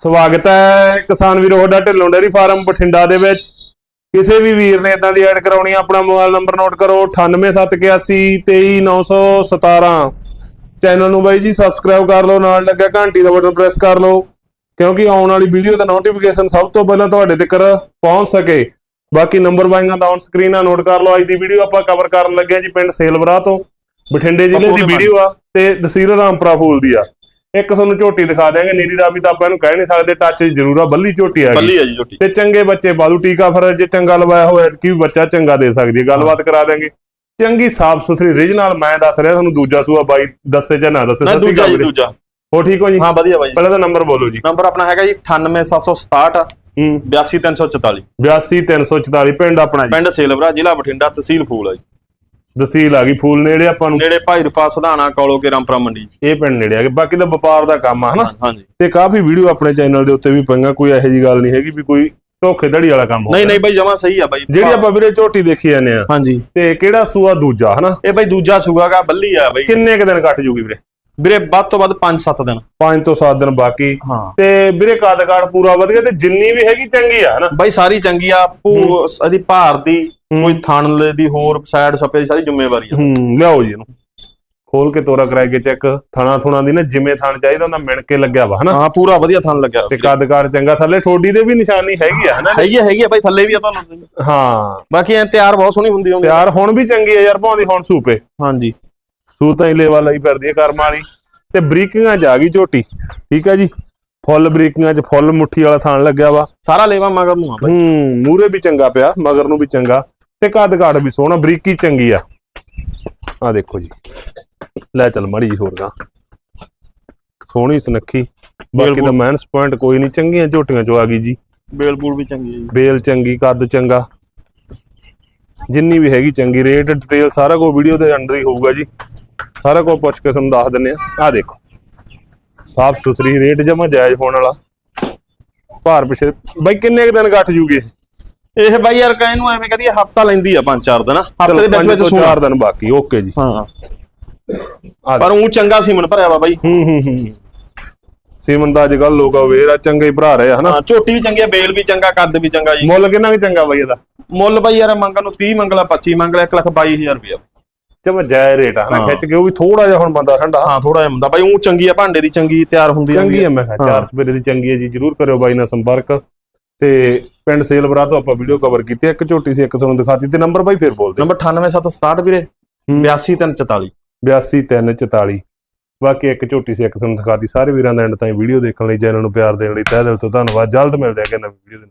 ਸਵਾਗਤ ਹੈ ਕਿਸਾਨ ਵੀਰੋ ਤੁਹਾਡਾ ਢਿੱਲੋਂ ਡੇਅਰੀ ਫਾਰਮ ਬਠਿੰਡਾ ਦੇ ਵਿੱਚ। ਕਿਸੇ ਵੀ ਵੀਰ ਨੇ ਇਦਾਂ ਦੀ ਐਡ ਕਰਾਉਣੀ ਆ, ਆਪਣਾ ਮੋਬਾਈਲ ਨੰਬਰ ਨੋਟ ਕਰੋ 9871823917 ਚੈਨਲ ਨੂੰ ਬਾਈ ਜੀ ਸਬਸਕ੍ਰਾਈਬ ਕਰ ਲਓ ਨਾਲ ਲੱਗਿਆ ਘੰਟੀ ਦਾ ਬਟਨ ਪ੍ਰੈਸ ਕਰ ਲਓ ਕਿਉਂਕਿ ਆਉਣ ਵਾਲੀ ਵੀਡੀਓ ਦਾ ਨੋਟੀਫਿਕੇਸ਼ਨ ਸਭ ਤੋਂ ਪਹਿਲਾਂ ਤੁਹਾਡੇ ਤੱਕ ਪਹੁੰਚ ਸਕੇ। ਬਾਕੀ ਨੰਬਰ ਬਾਈਆਂ ਦਾ ਔਨ ਸਕਰੀਨ ਆ ਨੋਟ ਕਰ ਲਓ ਅੱਜ ਦੀ ਵੀਡੀਓ ਆਪਾਂ ਕਵਰ ਕਰਨ ਲੱਗੇ ਹਾਂ ਜੀ ਪਿੰਡ ਸੇਲਵਰਾ ਤੋਂ। ਬਠਿੰਡੇ ਜ਼ਿਲ੍ਹੇ ਦੀ ਵੀਡੀਓ ਆ ਤੇ ਤਹਿਸੀਲ ਰਾਮਪੁਰਾ ਫੂਲ ਦੀ ਆ। ਇੱਕ ਤੁਹਾਨੂੰ ਝੋਟੀ ਦਿਖਾ ਦਿਆਂਗੇ ਨੀਰੀ ਰਾਵੀ ਤਾਂ ਆਪਾਂ ਇਹਨੂੰ ਕਹਿ ਨਹੀਂ ਸਕਦੇ ਟੱਚ ਜ਼ਰੂਰ ਆ ਬੱਲੀ ਝੋਟੀ ਆ ਬੱਲੀ ਆ ਜੀ ਝੋਟੀ। ਤੇ ਚੰਗੇ ਬੱਚੇ ਬਾਦੂ ਟੀਕਾ ਫਿਰ ਜੇ ਚੰਗਾ ਲਵਾਇਆ ਹੋਇਆ ਕਿ ਬੱਚਾ ਚੰਗਾ ਦੇ ਸਕਦੀ ਹੈ? ਗੱਲਬਾਤ ਕਰਾ ਦਿਆਂਗੇ। ਚੰਗੀ ਸਾਫ਼ ਸੁਥਰੀ ਰੀਜਨਲ ਮੈਂ ਦੱਸ ਰਿਹਾ ਤੁਹਾਨੂੰ ਦੂਜਾ ਸੂਆ ਬਾਈ ਦੱਸੇ ਜਾਂ ਨਾ ਦੱਸੇ ਸੱਚੀ ਗੱਲ। ਦੂਜਾ ਹੋ ਠੀਕ ਹੋ ਜੀ? ਹਾਂ ਵਧੀਆ ਬਾਈ ਪਹਿਲਾਂ ਤਾਂ ਨੰਬਰ ਬੋਲੋ ਜੀ। ਨੰਬਰ ਆਪਣਾ ਹੈਗਾ ਜੀ 98767 ਹੂੰ। 82344 82344 ਪਿੰਡ ਆਪਣਾ ਜੀ। ਪਿੰਡ ਸੇਲਵਰਾ ਜ਼ਿਲ੍ਹਾ ਬਠਿੰਡਾ ਤਹਿਸੀਲ ਫੂਲ ਆ ਜੀ। ਦਸੀਲ ਆ ਗਈ ਫੂਲ ਨੇੜੇ ਆਪਾਂ ਨੂੰ। ਨੇੜੇ ਭਾਈ ਰੂਪਾ ਸਧਾਣਾ ਕੌਲੋ ਕੇ ਰਾਮਪੁਰਾ ਮੰਡੀ। ਇਹ ਪਿੰਡ ਨੇੜੇ ਆ ਗਏ। ਬਾਕੀ ਤਾਂ ਵਪਾਰ ਦਾ ਕੰਮ ਆ ਹਨਾ? ਹਾਂਜੀ ਤੇ ਕਾਫੀ ਵੀਡੀਓ ਆਪਣੇ ਚੈਨਲ ਦੇ ਉੱਤੇ ਵੀ ਪਈਆਂ ਕੋਈ ਇਹੋ ਜੀ ਗੱਲ ਨਹੀਂ ਹੈਗੀ ਵੀ ਕੋਈ ਧੋਖੇ ਧੜੀ ਵਾਲਾ ਕੰਮ ਹੋ ਨਹੀਂ ਨਹੀਂ ਬਾਈ ਜਮਾ ਸਹੀ ਆ ਬਾਈ। ਜਿਹੜੀ ਆਪਾਂ ਵੀਰੇ ਝੋਟੀ ਦੇਖੀ ਜਾਂਦੇ ਆ। ਹਾਂਜੀ। ਤੇ ਕਿਹੜਾ ਸੂਆ ਦੂਜਾ ਹਨਾ? ਇਹ ਬਾਈ ਦੂਜਾ ਸੂਗਾਗਾ ਬੱਲੀ ਆ ਬਾਈ। ਕਿੰਨੇ ਕ ਦਿਨ ਕੱਟ ਜੂਗੀ ਵੀਰੇ? ਵੀਰੇ ਵੱਧ ਤੋਂ ਵੱਧ 5-7 ਦਿਨ। 5 ਤੋਂ 7 ਦਿਨ ਬਾਕੀ। ਹਾਂ। ਤੇ ਵੀਰੇ ਕੱਦ ਕਾਠ ਪੂਰਾ ਵਧੀਆ ਤੇ ਜਿੰਨੀ ਵੀ ਹੈਗੀ ਚੰਗੀ ਆ ਹਨਾ? ਬਾਈ ਸਾਰੀ ਚੰਗੀ ਆ। ਪੂ ਇਹਦੀ ਭਾਰ ਦੀ ਕੋਈ ਥਣ ਦੀ ਹੋਰ ਸਾਈਡ ਸਪੇ ਦੀ ਸਾਰੀ ਜ਼ਿੰਮੇਵਾਰੀ ਆ। ਹੂੰ ਲਿਆਓ ਜੀ ਇਹਨੂੰ। ਖੋਲ ਕੇ ਤੋਰਾ ਕਰਾਏ ਕੇ ਚੈੱਕ ਥਣਾ ਥੁਣਾ ਦੀ ਨਾ ਜਿਵੇਂ ਥਣ ਚਾਹੀਦਾ ਹੁੰਦਾ ਮਿਣ ਕੇ ਲੱਗਿਆ ਵਾ ਹਨਾ? ਹਾਂ ਪੂਰਾ ਵਧੀਆ ਥਣ ਲੱਗਿਆ। ਤੇ ਕੱਦ ਕਾਠ ਚੰਗਾ ਥੱਲੇ ਠੋਡੀ ਦੇ ਵੀ ਨਿਸ਼ਾਨੀ ਹੈਗੀ ਆ ਹਨਾ? ਹੈਗੀ ਆ ਹੈਗੀ ਆ ਬਾਈ ਥੱਲੇ ਵੀ ਆ ਤੁਹਾਨੂੰ। ਹਾਂ। ਬਾਕੀ ਐ ਤਿਆਰ ਬਹੁਤ ਸੋਹਣੀ ਹੁੰਦੀ ਹੋਊਗੀ। ਤਿਆਰ ਹੁਣ ਵੀ ਚੰਗੀ ਆ ਯਾਰ ਭਾਉਂਦੀ ਹੁਣ ਸੂਪੇ। ਹਾਂਜੀ। ਸੂ ਤਾਂ ਹੀ ਲੇਵਾ ਲਈ ਫਿਰਦੀ ਹੈ ਕਰਮ ਵਾਲੀ। ਤੇ ਬਰੀਕਿੰਗਾਂ ਚ ਆ ਗਈ ਝੋਟੀ ਠੀਕ ਹੈ ਜੀ? ਫੁੱਲ ਬਰੀਕਿੰਗਾਂ ਚ ਫੁੱਲ ਮੁੱਠੀ ਵਾਲਾ ਥਾਣ ਲੱਗਿਆ ਵਾ। ਸਾਰਾ ਲੇਵਾ ਮਗਰ ਨੂੰ ਆ ਬਾਈ। ਹੂੰ ਮੂਰੇ ਵੀ ਚੰਗਾ ਪਿਆ ਮਗਰ ਨੂੰ ਵੀ ਚੰਗਾ। ਤੇ ਕੱਦ ਕਾਠ ਵੀ ਸੋਹਣਾ ਬਰੀਕੀ ਚੰਗੀ ਆ। ਆ ਦੇਖੋ ਜੀ। ਲੈ ਚੱਲ ਮੜੀ ਜੀ ਹੋਰ ਗਾ। ਸੋਹਣੀ ਸੁਨੱਖੀ। ਬਾਕੀ। ਤਾਂ ਮੈਨਸ ਪੁਆਇੰਟ ਕੋਈ ਨਹੀਂ ਚੰਗੀਆਂ ਝੋਟੀਆਂ ਚੋਂ ਆ ਗਈ ਜੀ। ਬੇਲ ਬੂਲ ਵੀ ਚੰਗੀ ਹੈ ਜੀ। ਬੇਲ ਚੰਗੀ ਕੱਦ ਚੰਗਾ। ਜਿੰਨੀ ਵੀ ਹੈਗੀ ਚੰਗੀ ਰੇਟ ਡਿਟੇਲ ਸਾਰਾ ਕੁਝ ਵੀਡੀਓ ਦੇ ਅੰਡਰ ਹੀ ਹੋਊਗਾ ਜੀ। ਸਾਰਾ ਕੁਝ ਪੁੱਛ ਕੇ ਤੁਹਾਨੂੰ ਦੱਸ ਦਿੰਨੇ ਆ ਆ ਦੇਖੋ। ਸਾਫ਼ ਸੁਥਰੀ ਰੇਟ ਜਮਾ ਜਾਇਜ਼ ਹੋਣ ਵਾਲਾ। ਭਾਰ ਪਿਛੇ ਬਾਈ ਕਿੰਨੇ ਕੁ ਦਿਨ ਗੱਠ ਜੂਗੇ ਇਹ? ਬਾਈ ਯਾਰ ਕਹਿ ਨੂੰ ਐਵੇਂ ਕਹਦੀ ਹਫਤਾ ਲੈਂਦੀ ਆ ਪੰਜ ਚਾਰ ਦਿਨ। ਹਫ਼ਤੇ ਦੇ ਵਿੱਚ ਵਿੱਚ ਸੂਣਾ। ਚਾਰ ਦਿਨ ਬਾਕੀ ਓਕੇ ਜੀ। ਹਾਂ। ਪਰ ਉਹ ਚੰਗਾ ਸੀਮਨ ਭਰਿਆ ਵਾ ਬਾਈ। ਹੂੰ ਹੂੰ ਹੂੰ। ਸੀਮਨ ਦਾ ਅੱਜ ਕੱਲ ਲੋਕ ਅਵੇਅਰ ਆ ਚੰਗੇ ਹੀ ਭਰਾ ਰਹੇ ਆ ਹਨਾ? ਝੋਟੀ ਵੀ ਚੰਗੀ ਆ ਬੇਲ ਵੀ ਚੰਗਾ ਕੱਦ ਵੀ ਚੰਗਾ ਜੀ। ਮੁੱਲ ਕਿੰਨਾ ਕੁ ਚੰਗਾ ਬਾਈ ਇਹਦਾ? ਮੁੱਲ ਬਾਈ ਯਾਰ ਮੰਗਣ ਨੂੰ 30 ਮੰਗਲਾ 25 ਮੰਗਲਾ 1 ਲੱਖ 22000 ਰੁਪਇਆ। ਜਮਾ ਜਾਇਜ਼ ਰੇਟ ਆ ਹਨਾ। ਖਿੱਚ ਕੇ ਉਹ ਵੀ ਥੋੜਾ ਜਿਹਾ ਹੁਣ ਬੰਦਾ ਠੰਡਾ। ਹਾਂ ਥੋੜਾ ਜਿਹਾ ਹੁੰਦਾ ਬਾਈ ਉਹ ਚੰਗੀ ਆ ਭਾਂਡੇ ਦੀ ਚੰਗੀ ਤਿਆਰ ਹੁੰਦੀ ਚੰਗੀ ਹੈ ਮੈਂ ਕਿਹਾ। ਚਾਰ ਸਵੇਰੇ ਦੀ ਚੰਗੀ ਹੈ ਜੀ ਜਰੂਰ ਕਰਿਓ ਬਾਈ ਨਾਲ ਸੰਪਰਕ। ਤੇ ਪਿੰਡ ਸੇਲਵਰਾ ਤੋਂ ਆਪਾਂ ਵੀਡੀਓ ਕਵਰ ਕੀਤੀ। ਇੱਕ ਝੋਟੀ ਸੀ ਇੱਕ ਤੁਹਾਨੂੰ ਦਿਖਾਤੀ ਤੇ ਨੰਬਰ ਬਾਈ ਫਿਰ ਬੋਲ ਦਿਓ ਨੰਬਰ 98767 ਵੀਰੇ। ਹੂੰ। 82344 82344 ਬਾਕੀ ਇੱਕ ਝੋਟੀ ਸੀ ਇੱਕ ਤੁਹਾਨੂੰ ਦਿਖਾਤੀ। ਸਾਰੇ ਵੀਰਾਂ ਦਾ ਐਂਡ ਤਾਈਂ ਵੀਡੀਓ ਦੇਖਣ ਲਈ ਚੈਨਲ ਨੂੰ ਪਿਆਰ ਦੇਣ ਲਈ ਤਹਿ ਦਿਲ ਤੋਂ ਧੰਨਵਾਦ। ਜਲਦ ਮਿਲਦੇ ਕਿ ਨਵੀਂ ਵੀਡੀਓ ਦੇ